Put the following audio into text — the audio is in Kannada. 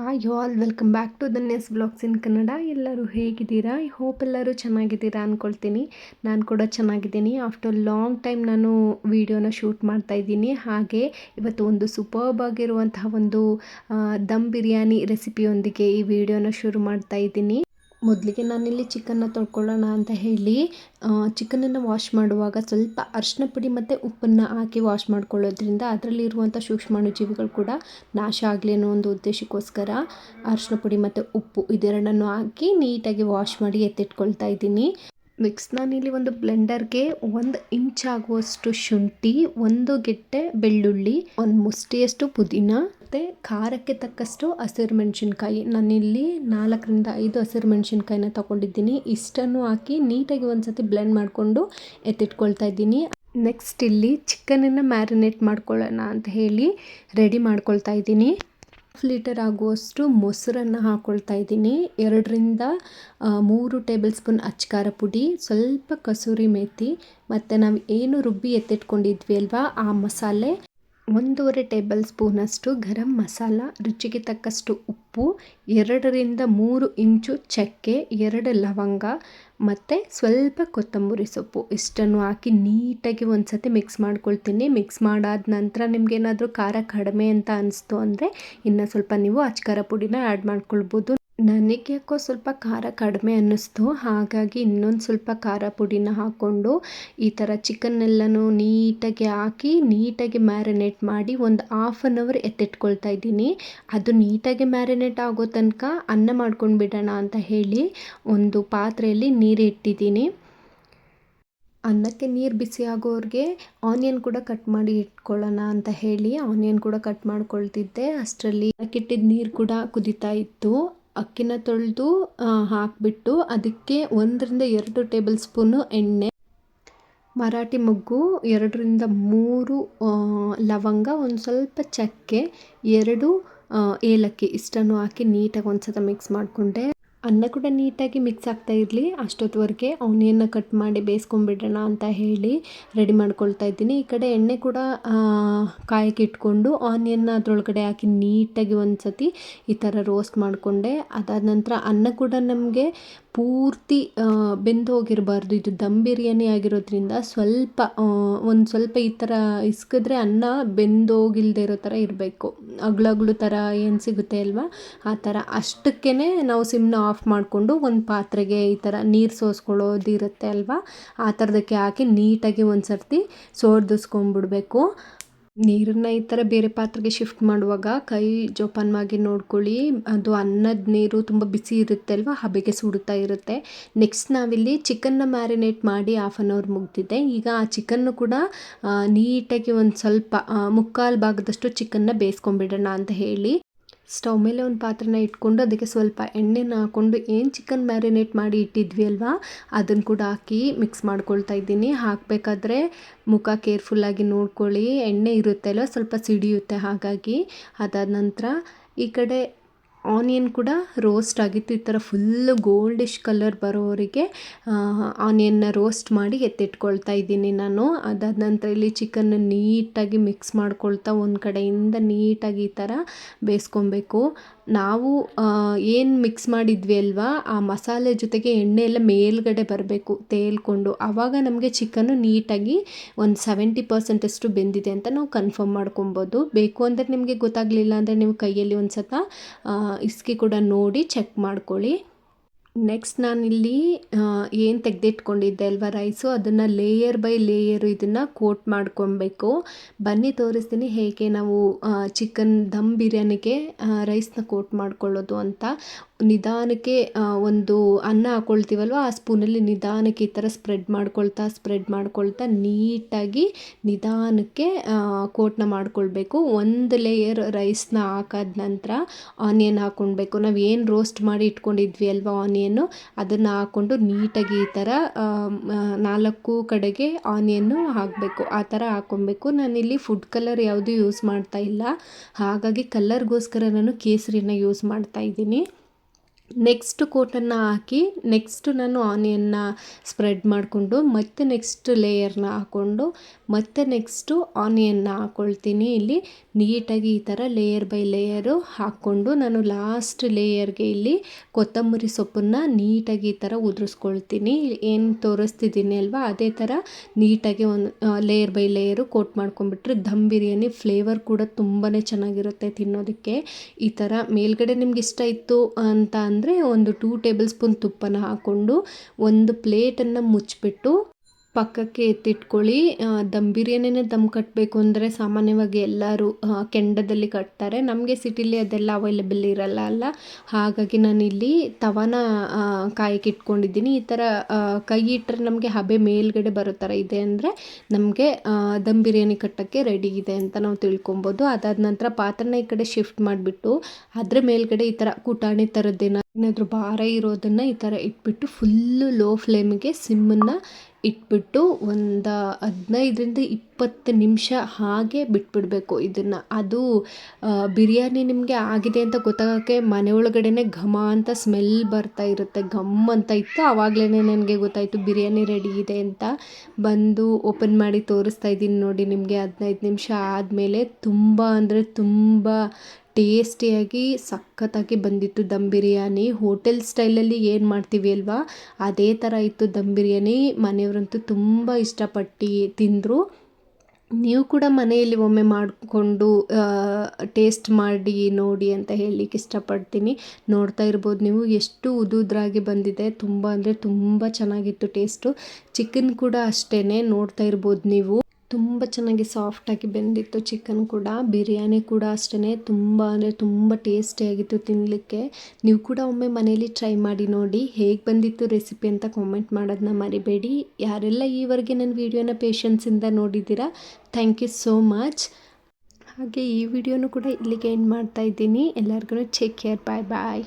Hi all welcome back to the Ness blogs in Kannada ಎಲ್ಲರೂ ಹೇಗಿದ್ದೀರಾ? ಐ ಹೋಪ್ ಎಲ್ಲರೂ ಚೆನ್ನಾಗಿದ್ದೀರಾ ಅಂದ್ಕೊಳ್ತೀನಿ ನಾನು ಕೂಡ ಚೆನ್ನಾಗಿದ್ದೀನಿ. ಆಫ್ಟರ್ ಲಾಂಗ್ ಟೈಮ್ ನಾನು ವೀಡಿಯೋನ ಶೂಟ್ ಮಾಡ್ತಾ ಇದ್ದೀನಿ. ಹಾಗೆ ಇವತ್ತು ಒಂದು ಸೂಪರ್ಬ್ ಆಗಿರುವಂತಹ ಒಂದು ದಮ್ ಬಿರಿಯಾನಿ ರೆಸಿಪಿಯೊಂದಿಗೆ ಈ ವಿಡಿಯೋನ ಶುರು ಮಾಡ್ತಾ ಇದ್ದೀನಿ. ಮೊದಲಿಗೆ ನಾನಿಲ್ಲಿ ಚಿಕನ್ನ ತೊಳ್ಕೊಳ್ಳೋಣ ಅಂತ ಹೇಳಿ ಚಿಕನನ್ನು ವಾಶ್ ಮಾಡುವಾಗ ಸ್ವಲ್ಪ ಅರಿಶಿನ ಪುಡಿ ಮತ್ತು ಉಪ್ಪನ್ನು ಹಾಕಿ ವಾಶ್ ಮಾಡ್ಕೊಳ್ಳೋದ್ರಿಂದ ಅದರಲ್ಲಿರುವಂಥ ಸೂಕ್ಷ್ಮಾಣುಜೀವಿಗಳು ಕೂಡ ನಾಶ ಆಗಲಿ ಅನ್ನೋ ಒಂದು ಉದ್ದೇಶಕ್ಕೋಸ್ಕರ ಅರಿಶಿನ ಪುಡಿ ಮತ್ತು ಉಪ್ಪು ಇದೆರಡನ್ನು ಹಾಕಿ ನೀಟಾಗಿ ವಾಶ್ ಮಾಡಿ ಎತ್ತಿಟ್ಕೊಳ್ತಾ ಇದ್ದೀನಿ. ನೆಕ್ಸ್ಟ್ ನಾನಿಲ್ಲಿ ಒಂದು ಬ್ಲೆಂಡರ್ಗೆ ಒಂದು ಇಂಚ್ ಆಗುವಷ್ಟು ಶುಂಠಿ, ಒಂದು ಗೆಡ್ಡೆ ಬೆಳ್ಳುಳ್ಳಿ, ಒಂದು ಮುಷ್ಟಿಯಷ್ಟು ಪುದೀನ, ಮತ್ತು ಖಾರಕ್ಕೆ ತಕ್ಕಷ್ಟು ಹಸಿರು ಮೆಣಸಿನ್ಕಾಯಿ. ನಾನಿಲ್ಲಿ ನಾಲ್ಕರಿಂದ ಐದು ಹಸಿರು ಮೆಣಸಿನ್ಕಾಯಿನ ತಗೊಂಡಿದ್ದೀನಿ. ಇಷ್ಟನ್ನು ಹಾಕಿ ನೀಟಾಗಿ ಒಂದ್ಸತಿ ಬ್ಲೆಂಡ್ ಮಾಡಿಕೊಂಡು ಎತ್ತಿಟ್ಕೊಳ್ತಾ ಇದ್ದೀನಿ. ನೆಕ್ಸ್ಟ್ ಇಲ್ಲಿ ಚಿಕನನ್ನು ಮ್ಯಾರಿನೇಟ್ ಮಾಡ್ಕೊಳ್ಳೋಣ ಅಂತ ಹೇಳಿ ರೆಡಿ ಮಾಡ್ಕೊಳ್ತಾ ಇದ್ದೀನಿ. ಲೀಟರ್ ಆಗುವಷ್ಟು ಮೊಸರನ್ನು ಹಾಕ್ಕೊಳ್ತಾ ಇದ್ದೀನಿ. ಎರಡರಿಂದ ಮೂರು ಟೇಬಲ್ ಸ್ಪೂನ್ ಅಚ್ಕಾರ ಪುಡಿ, ಸ್ವಲ್ಪ ಕಸೂರಿ ಮೇಥಿ ಮತ್ತು ನಾವು ಏನು ರುಬ್ಬಿ ಎತ್ತಿಟ್ಕೊಂಡಿದ್ವಿ ಅಲ್ವಾ, ಆ ಮಸಾಲೆ. ಒಂದೂವರೆ ಟೇಬಲ್ ಸ್ಪೂನಷ್ಟು ಗರಂ ಮಸಾಲ, ರುಚಿಗೆ ತಕ್ಕಷ್ಟು ಉಪ್ಪು, ಎರಡರಿಂದ ಮೂರು ಇಂಚು ಚಕ್ಕೆ, ಎರಡು ಲವಂಗ ಮತ್ತು ಸ್ವಲ್ಪ ಕೊತ್ತಂಬರಿ ಸೊಪ್ಪು. ಇಷ್ಟನ್ನು ಹಾಕಿ ನೀಟಾಗಿ ಒಂದು ಸತಿ ಮಿಕ್ಸ್ ಮಾಡ್ಕೊಳ್ತೀನಿ. ಮಿಕ್ಸ್ ಮಾಡಾದ ನಂತರ ನಿಮ್ಗೇನಾದರೂ ಖಾರ ಕಡಿಮೆ ಅಂತ ಅನಿಸ್ತು ಅಂದರೆ ಇನ್ನು ಸ್ವಲ್ಪ ನೀವು ಅಚ್ಕಾರ ಪುಡಿನ ಆ್ಯಡ್ ಮಾಡ್ಕೊಳ್ಬೋದು. ನನಗೆ ಯಾಕೋ ಸ್ವಲ್ಪ ಖಾರ ಕಡಿಮೆ ಅನ್ನಿಸ್ತು. ಹಾಗಾಗಿ ಇನ್ನೊಂದು ಸ್ವಲ್ಪ ಖಾರ ಪುಡಿನ ಹಾಕ್ಕೊಂಡು ಈ ಥರ ಚಿಕನ್ನೆಲ್ಲನೂ ನೀಟಾಗಿ ಹಾಕಿ ನೀಟಾಗಿ ಮ್ಯಾರಿನೇಟ್ ಮಾಡಿ ಒಂದು ಹಾಫ್ ಆನ್ ಅವರ್ ಎತ್ತಿಟ್ಕೊಳ್ತಾ ಇದ್ದೀನಿ. ಅದು ನೀಟಾಗಿ ಮ್ಯಾರಿನೇಟ್ ಆಗೋ ತನಕ ಅನ್ನ ಮಾಡ್ಕೊಂಡು ಬಿಡೋಣ ಅಂತ ಹೇಳಿ ಒಂದು ಪಾತ್ರೆಯಲ್ಲಿ ನೀರು ಇಟ್ಟಿದ್ದೀನಿ. ಅನ್ನಕ್ಕೆ ನೀರು ಬಿಸಿ ಆಗೋರಿಗೆ ಆನಿಯನ್ ಕೂಡ ಕಟ್ ಮಾಡಿ ಇಟ್ಕೊಳ್ಳೋಣ ಅಂತ ಹೇಳಿ ಆನಿಯನ್ ಕೂಡ ಕಟ್ ಮಾಡ್ಕೊಳ್ತಿದ್ದೆ. ಅಷ್ಟರಲ್ಲಿ ಹಾಕಿಟ್ಟಿದ್ದ ನೀರು ಕೂಡ ಕುದೀತಾ ಇತ್ತು. ಅಕ್ಕಿನ ತೊಳೆದು ಹಾಕಿಬಿಟ್ಟು ಅದಕ್ಕೆ ಒಂದರಿಂದ ಎರಡು ಟೇಬಲ್ ಸ್ಪೂನು ಎಣ್ಣೆ ಮರಾಠಿ ಮೊಗ್ಗು ಎರಡರಿಂದ ಮೂರು ಆ, ಲವಂಗ ಒಂದು ಸ್ವಲ್ಪ ಚಕ್ಕೆ ಎರಡು ಆ, ಏಲಕ್ಕಿ ಇಷ್ಟನ್ನು ಹಾಕಿ ನೀಟಾಗಿ ಒಂದು ಸಲ ಮಿಕ್ಸ್ ಮಾಡಿಕೊಂಡೆ. ಅನ್ನ ಕೂಡ ನೀಟಾಗಿ ಮಿಕ್ಸ್ ಆಗ್ತಾ ಇರಲಿ. ಅಷ್ಟೊತ್ತವರೆಗೆ ಆನಿಯನ್ನ ಕಟ್ ಮಾಡಿ ಬೇಯಿಸ್ಕೊಂಡ್ಬಿಡೋಣ ಅಂತ ಹೇಳಿ ರೆಡಿ ಮಾಡ್ಕೊಳ್ತಾ ಇದ್ದೀನಿ. ಈ ಕಡೆ ಎಣ್ಣೆ ಕೂಡ ಕಾಯಕ್ಕೆ ಇಟ್ಕೊಂಡು ಆನಿಯನ್ನ ಅದರೊಳಗಡೆ ಹಾಕಿ ನೀಟಾಗಿ ಒಂದು ಸತಿ ಈ ಥರ ರೋಸ್ಟ್ ಮಾಡಿಕೊಂಡೆ. ಅದಾದ ನಂತರ ಅನ್ನ ಕೂಡ ನಮಗೆ ಪೂರ್ತಿ ಆ, ಬೆಂದು ಹೋಗಿರಬಾರ್ದು ಇದು ದಮ್ ಬಿರಿಯಾನಿ ಆಗಿರೋದ್ರಿಂದ ಸ್ವಲ್ಪ ಒಂದು ಸ್ವಲ್ಪ ಈ ಥರ ಇಸ್ಕಿದ್ರೆ ಅನ್ನ ಬೆಂದೋಗಿಲ್ಲದೆ ಇರೋ ಥರ ಇರಬೇಕು. ಅಗ್ಳಗ್ಳು ಥರ ಏನು ಸಿಗುತ್ತೆ ಅಲ್ವಾ? ಆ ಥರ ಅಷ್ಟಕ್ಕೇ ನಾವು ಸಿಮ್ನ ಆಫ್ ಮಾಡಿಕೊಂಡು ಒಂದು ಪಾತ್ರೆಗೆ ಈ ಥರ ನೀರು ಸೋಸ್ಕೊಳ್ಳೋದಿರುತ್ತೆ ಅಲ್ವಾ? ಆ ಥರದಕ್ಕೆ ಹಾಕಿ ನೀಟಾಗಿ ಒಂದು ಸರ್ತಿ ಸೋರ್ದಿಸ್ಕೊಂಬಿಡ್ಬೇಕು. ನೀರನ್ನ ಈ ಥರ ಬೇರೆ ಪಾತ್ರೆಗೆ ಶಿಫ್ಟ್ ಮಾಡುವಾಗ ಕೈ ಜೋಪಾನವಾಗಿ ನೋಡ್ಕೊಳ್ಳಿ. ಅದು ಅನ್ನದ ನೀರು ತುಂಬ ಬಿಸಿ ಇರುತ್ತೆ ಅಲ್ವಾ? ಹಬೆಗೆ ಸುಡುತ್ತಾ ಇರುತ್ತೆ. ನೆಕ್ಸ್ಟ್ ನಾವಿಲ್ಲಿ ಚಿಕನ್ನ ಮ್ಯಾರಿನೇಟ್ ಮಾಡಿ ಹಾಫ್ ಆನ್ ಅವರ್ ಮುಗ್ದಿದೆ. ಈಗ ಆ ಚಿಕನ್ನು ಕೂಡ ನೀಟಾಗಿ ಒಂದು ಸ್ವಲ್ಪ ಮುಕ್ಕಾಲು ಭಾಗದಷ್ಟು ಚಿಕನ್ನ ಬೇಯಿಸ್ಕೊಂಬಿಡೋಣ ಅಂತ ಹೇಳಿ. ಸ್ಟವ್ ಮೇಲೆ ಒಂದು ಪಾತ್ರೆನ ಇಟ್ಕೊಂಡು ಅದಕ್ಕೆ ಸ್ವಲ್ಪ ಎಣ್ಣೆನ ಹಾಕ್ಕೊಂಡು ಏನು ಚಿಕನ್ ಮ್ಯಾರಿನೇಟ್ ಮಾಡಿ ಇಟ್ಟಿದ್ವಿ ಅಲ್ವಾ? ಅದನ್ನು ಕೂಡ ಹಾಕಿ ಮಿಕ್ಸ್ ಮಾಡ್ಕೊಳ್ತಾ ಇದ್ದೀನಿ. ಹಾಕಬೇಕಾದ್ರೆ ಮುಖ ಕೇರ್ಫುಲ್ಲಾಗಿ ನೋಡ್ಕೊಳ್ಳಿ. ಎಣ್ಣೆ ಇರುತ್ತೆ ಅಲ್ವ? ಸ್ವಲ್ಪ ಸಿಡಿಯುತ್ತೆ ಹಾಗಾಗಿ. ಅದಾದ ನಂತರ ಈ ಕಡೆ ಆನಿಯನ್ ಕೂಡ ರೋಸ್ಟ್ ಆಗಿತ್ತು. ಈ ಥರ ಫುಲ್ಲು ಗೋಲ್ಡಿಶ್ ಕಲರ್ ಬರೋವರೆಗೆ ಆನಿಯನ್ನ ರೋಸ್ಟ್ ಮಾಡಿ ಎತ್ತಿಟ್ಕೊಳ್ತಾ ಇದ್ದೀನಿ ನಾನು. ಅದಾದ ನಂತರ ಇಲ್ಲಿ ಚಿಕನ್ ನೀಟಾಗಿ ಮಿಕ್ಸ್ ಮಾಡ್ಕೊಳ್ತಾ ಒಂದು ಕಡೆಯಿಂದ ನೀಟಾಗಿ ಈ ಥರ ಬೇಯಿಸ್ಕೊಬೇಕು. ನಾವು ಏನು ಮಿಕ್ಸ್ ಮಾಡಿದ್ವಿ ಅಲ್ವಾ, ಆ ಮಸಾಲೆ ಜೊತೆಗೆ ಎಣ್ಣೆ ಎಲ್ಲ ಮೇಲ್ಗಡೆ ಬರಬೇಕು ತೇಲ್ಕೊಂಡು. ಆವಾಗ ನಮಗೆ ಚಿಕನ್ನು ನೀಟಾಗಿ ಒಂದು ಸೆವೆಂಟಿ ಪರ್ಸೆಂಟಷ್ಟು ಬೆಂದಿದೆ ಅಂತ ನಾವು ಕನ್ಫರ್ಮ್ ಮಾಡ್ಕೊಬೋದು. ಬೇಕು ಅಂದರೆ ನಿಮಗೆ ಗೊತ್ತಾಗಲಿಲ್ಲ ಅಂದರೆ ನೀವು ಕೈಯಲ್ಲಿ ಒಂದು ಸತ ಇಸ್ಕಿ ಕೂಡ ನೋಡಿ ಚೆಕ್ ಮಾಡ್ಕೊಳ್ಳಿ. ನೆಕ್ಸ್ಟ್ ನಾನಿಲ್ಲಿ ಏನು ತೆಗೆದಿಟ್ಕೊಂಡಿದ್ದೆ ಅಲ್ವಾ ರೈಸು ಅದನ್ನು ಲೇಯರ್ ಬೈ ಲೇಯರ್ ಇದನ್ನು ಕೋಟ್ ಮಾಡ್ಕೊಬೇಕು ಬನ್ನಿ, ತೋರಿಸ್ತೀನಿ ಹೇಗೆ ನಾವು ಚಿಕನ್ ದಮ್ ಬಿರಿಯಾನಿಗೆ ರೈಸ್ನ ಕೋಟ್ ಮಾಡ್ಕೊಳ್ಳೋದು ಅಂತ. ನಿಧಾನಕ್ಕೆ ಒಂದು ಅನ್ನ ಹಾಕೊಳ್ತೀವಲ್ವ? ಆ ಸ್ಪೂನಲ್ಲಿ ನಿಧಾನಕ್ಕೆ ಈ ಥರ ಸ್ಪ್ರೆಡ್ ಮಾಡ್ಕೊಳ್ತಾ ಸ್ಪ್ರೆಡ್ ಮಾಡ್ಕೊಳ್ತಾ ನೀಟಾಗಿ ನಿಧಾನಕ್ಕೆ ಕೋಟ್ನ ಮಾಡ್ಕೊಳ್ಬೇಕು. ಒಂದು ಲೇಯರ್ ರೈಸ್ನ ಹಾಕಾದ ನಂತರ ಆನಿಯನ್ ಹಾಕ್ಕೊಳ್ಬೇಕು ನಾವು ಏನು ರೋಸ್ಟ್ ಮಾಡಿ ಇಟ್ಕೊಂಡಿದ್ವಿ ಅಲ್ವಾ ಆನಿಯನ್ನು ಅದನ್ನು ಹಾಕ್ಕೊಂಡು ನೀಟಾಗಿ ಈ ಥರ ನಾಲ್ಕು ಕಡೆಗೆ ಆನಿಯನ್ನು ಹಾಕಬೇಕು. ಆ ಥರ ಹಾಕ್ಕೊಬೇಕು ನಾನಿಲ್ಲಿ ಫುಡ್ ಕಲರ್ ಯಾವುದು ಯೂಸ್ ಮಾಡ್ತಾ ಇಲ್ಲ. ಹಾಗಾಗಿ ಕಲ್ಲರ್ಗೋಸ್ಕರ ನಾನು ಕೇಸರಿನ ಯೂಸ್ ಮಾಡ್ತಾ ಇದ್ದೀನಿ. ನೆಕ್ಸ್ಟ್ ಕೋಟನ್ನು ಹಾಕಿ ನೆಕ್ಸ್ಟ್ ನಾನು ಆನಿಯನ್ನ ಸ್ಪ್ರೆಡ್ ಮಾಡಿಕೊಂಡು ಮತ್ತೆ ನೆಕ್ಸ್ಟ್ ಲೇಯರ್ನ ಹಾಕ್ಕೊಂಡು ಮತ್ತೆ ನೆಕ್ಸ್ಟು ಆನಿಯನ್ನ ಹಾಕ್ಕೊಳ್ತೀನಿ ಇಲ್ಲಿ ನೀಟಾಗಿ ಈ ಥರ ಲೇಯರ್ ಬೈ ಲೇಯರು ಹಾಕ್ಕೊಂಡು ನಾನು ಲಾಸ್ಟ್ ಲೇಯರ್ಗೆ ಇಲ್ಲಿ ಕೊತ್ತಂಬರಿ ಸೊಪ್ಪನ್ನು ನೀಟಾಗಿ ಈ ಥರ ಉದುರಿಸ್ಕೊಳ್ತೀನಿ. ಏನು ತೋರಿಸ್ತಿದ್ದೀನಿ ಅಲ್ವಾ? ಅದೇ ಥರ ನೀಟಾಗಿ ಒಂದು ಲೇಯರ್ ಬೈ ಲೇಯರು ಕೋಟ್ ಮಾಡ್ಕೊಂಡ್ಬಿಟ್ರೆ ದಮ್ ಬಿರಿಯಾನಿ ಫ್ಲೇವರ್ ಕೂಡ ತುಂಬಾ ಚೆನ್ನಾಗಿರುತ್ತೆ ತಿನ್ನೋದಕ್ಕೆ. ಈ ಥರ ಮೇಲ್ಗಡೆ ನಿಮ್ಗೆ ಇಷ್ಟ ಇತ್ತು ಅಂತ ಅಂದರೆ ಒಂದು ಟೂ ಟೇಬಲ್ ಸ್ಪೂನ್ ತುಪ್ಪನ ಹಾಕ್ಕೊಂಡು ಒಂದು ಪ್ಲೇಟನ್ನು ಮುಚ್ಚಿಬಿಟ್ಟು ಪಕ್ಕಕ್ಕೆ ಎತ್ತಿಟ್ಕೊಳ್ಳಿ. ದಮ್ ಬಿರಿಯಾನಿನೇ ದಮ್ ಕಟ್ಟಬೇಕು ಅಂದರೆ ಸಾಮಾನ್ಯವಾಗಿ ಎಲ್ಲರೂ ಕೆಂಡದಲ್ಲಿ ಕಟ್ತಾರೆ. ನಮಗೆ ಸಿಟಿಲಿ ಅದೆಲ್ಲ ಅವೈಲೇಬಲ್ ಇರಲ್ಲ ಅಲ್ಲ. ಹಾಗಾಗಿ ನಾನಿಲ್ಲಿ ತವನ ಕಾಯಕ್ಕೆ ಇಟ್ಕೊಂಡಿದ್ದೀನಿ. ಈ ಥರ ಕೈ ಇಟ್ಟರೆ ನಮಗೆ ಹಬೆ ಮೇಲ್ಗಡೆ ಬರೋ ಥರ ಇದೆ ಅಂದರೆ ನಮಗೆ ದಮ್ ಬಿರಿಯಾನಿ ಕಟ್ಟೋಕ್ಕೆ ರೆಡಿ ಇದೆ ಅಂತ ನಾವು ತಿಳ್ಕೊಬೋದು. ಅದಾದ ನಂತರ ಪಾತ್ರನ ಈ ಕಡೆ ಶಿಫ್ಟ್ ಮಾಡಿಬಿಟ್ಟು ಅದರ ಮೇಲ್ಗಡೆ ಈ ಥರ ಕುಟಾಣಿ ಥರದ್ದೇನ ಏನಾದರೂ ಭಾರ ಇರೋದನ್ನು ಈ ಥರ ಇಟ್ಬಿಟ್ಟು ಫುಲ್ಲು ಲೋ ಫ್ಲೇಮಿಗೆ ಸಿಮ್ಮನ್ನು ಇಟ್ಬಿಟ್ಟು ಒಂದು ಹದಿನೈದರಿಂದ ಇಪ್ಪತ್ತು ನಿಮಿಷ ಹಾಗೆ ಬಿಟ್ಬಿಡಬೇಕು ಇದನ್ನು. ಅದು ಬಿರಿಯಾನಿ ನಿಮಗೆ ಆಗಿದೆ ಅಂತ ಗೊತ್ತಾಗೋಕ್ಕೆ ಮನೆ ಒಳಗಡೆನೆ ಘಮ ಅಂತ ಸ್ಮೆಲ್ ಬರ್ತಾ ಇರುತ್ತೆ. ಘಮ್ ಅಂತ ಇತ್ತು ಆವಾಗಲೇ ನನಗೆ ಗೊತ್ತಾಯಿತು ಬಿರಿಯಾನಿ ರೆಡಿ ಇದೆ ಅಂತ. ಬಂದು ಓಪನ್ ಮಾಡಿ ತೋರಿಸ್ತಾ ಇದ್ದೀನಿ ನೋಡಿ ನಿಮಗೆ ಹದಿನೈದು ನಿಮಿಷ ಆದಮೇಲೆ. ತುಂಬ ಅಂದರೆ ತುಂಬ ಟೇಸ್ಟಿಯಾಗಿ, ಸಖತ್ತಾಗಿ ಬಂದಿತ್ತು ದಮ್ ಬಿರಿಯಾನಿ. ಹೋಟೆಲ್ ಸ್ಟೈಲಲ್ಲಿ ಏನು ಮಾಡ್ತೀವಿ ಅಲ್ವಾ? ಅದೇ ಥರ ಇತ್ತು ದಮ್ ಬಿರಿಯಾನಿ. ಮನೆಯವರಂತೂ ತುಂಬ ಇಷ್ಟಪಟ್ಟು ತಿಂದರು. ನೀವು ಕೂಡ ಮನೆಯಲ್ಲಿ ಒಮ್ಮೆ ಮಾಡಿಕೊಂಡು ಟೇಸ್ಟ್ ಮಾಡಿ, ನೋಡಿ ಅಂತ ಹೇಳಲಿಕ್ಕೆ ಇಷ್ಟಪಡ್ತೀನಿ. ನೋಡ್ತಾ ಇರ್ಬೋದು ನೀವು. ಎಷ್ಟು ಉದುದ್ರಾಗಿ ಬಂದಿದೆ. ತುಂಬ ಅಂದರೆ ತುಂಬ ಚೆನ್ನಾಗಿತ್ತು ಟೇಸ್ಟು. ಚಿಕನ್ ಕೂಡ ಅಷ್ಟೇ ನೋಡ್ತಾ ಇರ್ಬೋದು ನೀವು. ತುಂಬ ಚೆನ್ನಾಗಿ ಸಾಫ್ಟಾಗಿ ಬೆಂದಿತ್ತು ಚಿಕನ್ ಕೂಡ, ಬಿರಿಯಾನಿ ಕೂಡ ಅಷ್ಟೇ ತುಂಬ ಅಂದರೆ ತುಂಬ ಟೇಸ್ಟಿಯಾಗಿತ್ತು ತಿನ್ನಲಿಕ್ಕೆ ನೀವು ಕೂಡ ಒಮ್ಮೆ ಮನೇಲಿ ಟ್ರೈ ಮಾಡಿ ನೋಡಿ, ಹೇಗೆ ಬಂದಿತ್ತು ರೆಸಿಪಿ ಅಂತ ಕಾಮೆಂಟ್ ಮಾಡೋದನ್ನ ಮರಿಬೇಡಿ. ಯಾರೆಲ್ಲ ಈವರೆಗೆ ನನ್ನ ವೀಡಿಯೋನ ಪೇಷನ್ಸಿಂದ ನೋಡಿದ್ದೀರಾ ಥ್ಯಾಂಕ್ ಯು ಸೋ ಮಚ್ ಹಾಗೆ ಈ ವಿಡಿಯೋನು ಕೂಡ ಇಲ್ಲಿಗೆ ಎಂಡ್ ಮಾಡ್ತಾ ಇದ್ದೀನಿ. ಎಲ್ಲರಿಗೂ ಟೇಕ್ ಕೇರ್ ಬಾಯ್ ಬಾಯ್